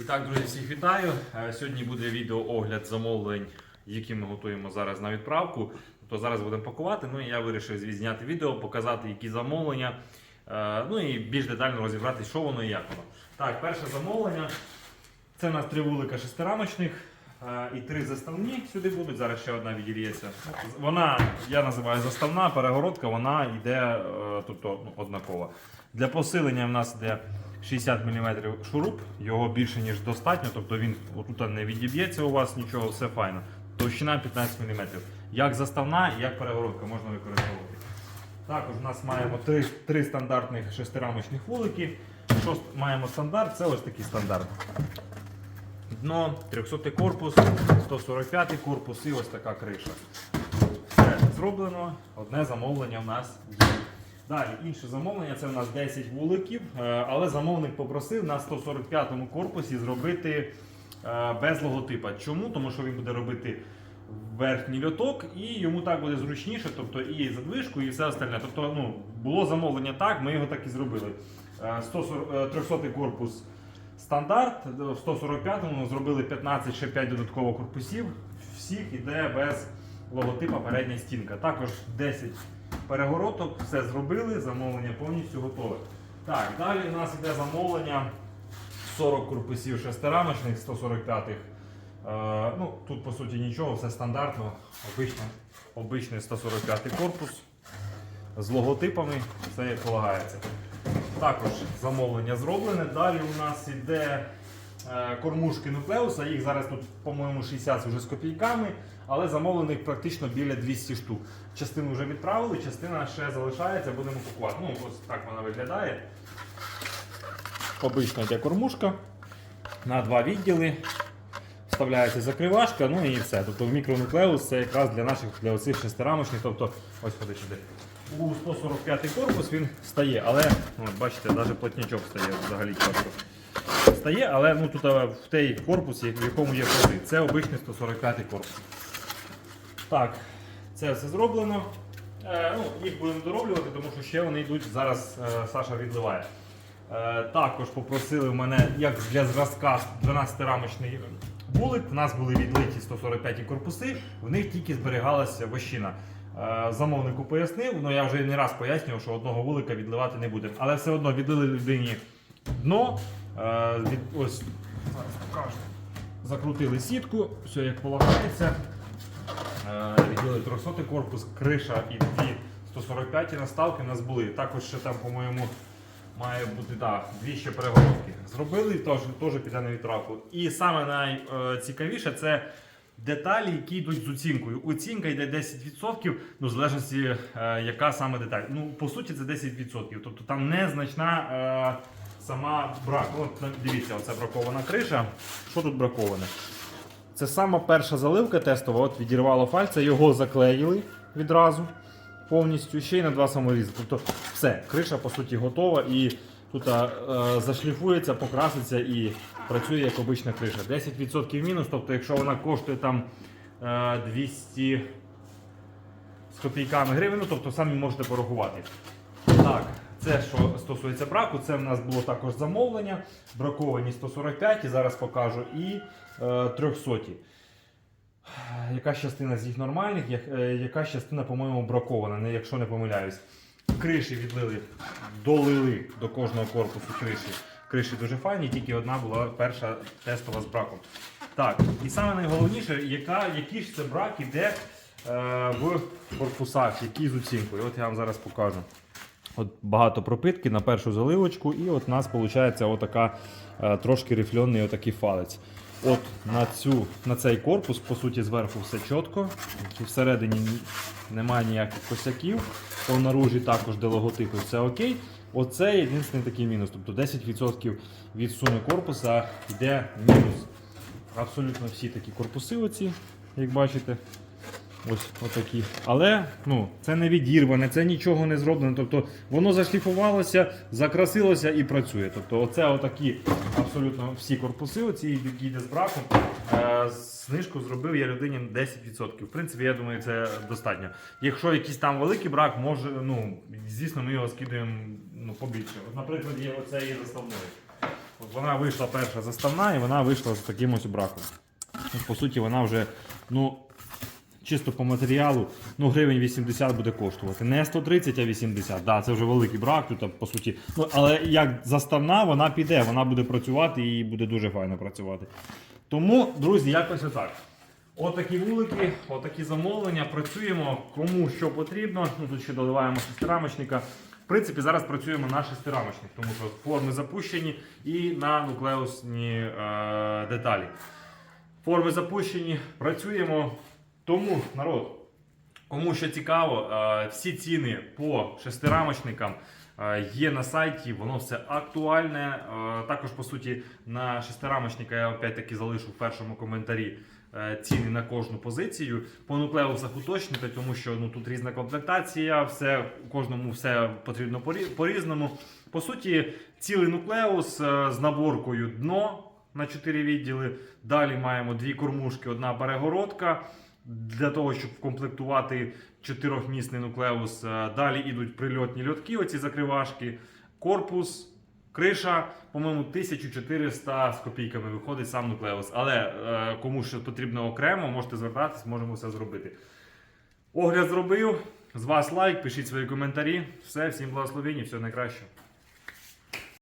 І так, друзі, всіх вітаю. Е, Сьогодні буде відеоогляд замовлень, які ми готуємо зараз на відправку. Тобто зараз будемо пакувати. Ну і я вирішив зняти відео, показати, які замовлення. е, Ну і більш детально розібрати, що воно і як воно. Так, перше замовлення. Це у нас три вулика шестирамочних і три заставні сюди будуть. Зараз ще одна відірється. Вона, я називаю заставна, перегородка, вона йде е, тобто, ну, однакова. Для посилення в нас йде 60 мм шуруп, його більше ніж достатньо, тобто він отут не відіб'ється у вас нічого, все файно. Товщина 15 мм. Як заставна, як перегородка можна використовувати. Також у нас маємо три, три стандартних шестирамочних вулики. Що маємо стандарт? Це ось такий стандарт. Дно, 300 корпус, 145 корпус і ось така криша. Все зроблено. Одне замовлення в нас є. Далі, інше замовлення це у нас 10 вуликів, е, але замовник попросив на 145-му корпусі зробити е, без логотипа. Чому? Тому що він буде робити верхній льоток і йому так буде зручніше, тобто і задвижку, і все остальне. Тобто, ну, було замовлення так, ми його так і зробили. Е, 140, е, 300 корпус стандарт, в 145-му зробили 15 ще 5 додатково корпусів. Всіх іде без логотипа передня стінка. Також 10 перегородок, все зробили, замовлення повністю готове. Так, далі у нас йде замовлення 40 корпусів шестирамочних, 145-х. Е, ну, тут по суті нічого, все стандартно, обичний, обичний 145 корпус з логотипами, все як полагається. Також замовлення зроблене. Далі у нас йде е, кормушки нуклеуса. Їх зараз тут, по-моєму, 60 вже з копійками, але замовлених практично біля 200 штук. Частину вже відправили, частина ще залишається, будемо купувати. Ну, ось так вона виглядає. Обична ця кормушка на два відділи. Вставляється закривашка, ну і все. Тобто в мікронуклеус це якраз для наших для оцих шестирамочних. Тобто, ось ходи сюди. У 145 корпус він стає, але ну, бачите, навіть плотнячок стає взагалі чітко. Стає, але ну, тут е, в той корпус, в якому є ходи. Це обичний 145 корпус. Так, це все зроблено. Е, ну, їх будемо дороблювати, тому що ще вони йдуть. Зараз е, Саша відливає. Е, також попросили в мене, як для зразка 12-рамочний вулик. У нас були відлиті 145 корпуси, в них тільки зберігалася вощина. Е, замовнику пояснив, але я вже не раз пояснював, що одного вулика відливати не будемо. Але все одно відлили людині дно. Е, від, ось, зараз покажу. Закрутили сітку, все як полагається. Е, Відділи 300 корпус, криша і дві 145 наставки у нас були. Також ще там, по-моєму, має бути да, дві ще перегородки. Зробили, теж, теж піде на відправку. І саме найцікавіше це деталі, які йдуть з оцінкою. Оцінка йде 10%, ну, в залежності, е, яка саме деталь. Ну, по суті, це 10%. Тобто там незначна е, сама брак. От дивіться, оце бракована криша. Що тут браковане? Це сама перша заливка тестова, от відірвало фальце, його заклеїли відразу повністю, ще й на два саморізи. Тобто все, криша по суті готова і тут е, зашліфується, покраситься і працює як обична криша. 10% мінус, тобто якщо вона коштує там е, 200 з копійками гривень, ну, тобто самі можете порахувати. Так, це що стосується браку, це в нас було також замовлення. Браковані 145, і зараз покажу, і е, 300. Якась частина з їх нормальних, е, якась частина, по-моєму, бракована, якщо не помиляюсь. Криші відлили, долили до кожного корпусу криші. Криші дуже файні, тільки одна була перша тестова з браком. Так, і саме найголовніше, яка, який ж це брак іде е, в корпусах, які з оцінкою. От я вам зараз покажу. От багато пропитки на першу заливочку, і от у нас виходить отака е, трошки рифльонний отакий фалець. От на, цю, на цей корпус, по суті, зверху все чітко. Всередині немає ніяких косяків. По наружі також, де логотипи, все окей. Оце єдиний такий мінус. Тобто 10% від суми корпуса йде мінус. Абсолютно всі такі корпуси, оці, як бачите. Ось отакі. Але ну, це не відірване, це нічого не зроблено. Тобто воно зашліфувалося, закрасилося і працює. Тобто, оце отакі абсолютно всі корпуси, оці які з браком. Е, знижку зробив я людині 10%. В принципі, я думаю, це достатньо. Якщо якийсь там великий брак, може, ну, звісно, ми його скидаємо ну, побільше. От, наприклад, є оце є заставною. От Вона вийшла перша заставна і вона вийшла з таким ось браком. Ну, По суті, вона вже, ну, чисто по матеріалу, ну, гривень 80 буде коштувати. Не 130, а 80. Да, це вже великий брак тут, по суті. Ну, але як заставна, вона піде, вона буде працювати і буде дуже файно працювати. Тому, друзі, якось отак. Отакі вулики, отакі замовлення. Працюємо кому що потрібно. Ну, тут ще доливаємо шестирамочника. В принципі, зараз працюємо на шестирамочник, тому що форми запущені і на нуклеусні е, деталі. Форми запущені, працюємо. Тому, народ, кому що цікаво, е, всі ціни по шестирамочникам е, є на сайті, воно все актуальне. Е, Також, по суті, на шестирамочника я опять-таки залишу в першому коментарі ціни на кожну позицію. По нуклеусах уточнити, тому що ну, тут різна комплектація, все, кожному все потрібно по-різному. По суті, цілий нуклеус з наборкою дно на 4 відділи. Далі маємо дві кормушки, одна перегородка. Для того, щоб вкомплектувати чотирьохмісний нуклеус, е, далі йдуть прильотні льотки, оці закривашки, корпус, криша, по-моєму, 1400 з копійками виходить сам нуклеус. Але е, кому що потрібно окремо, можете звертатись, можемо все зробити. Огляд зробив. З вас лайк, пишіть свої коментарі. Все, всім благословень і всього найкращого.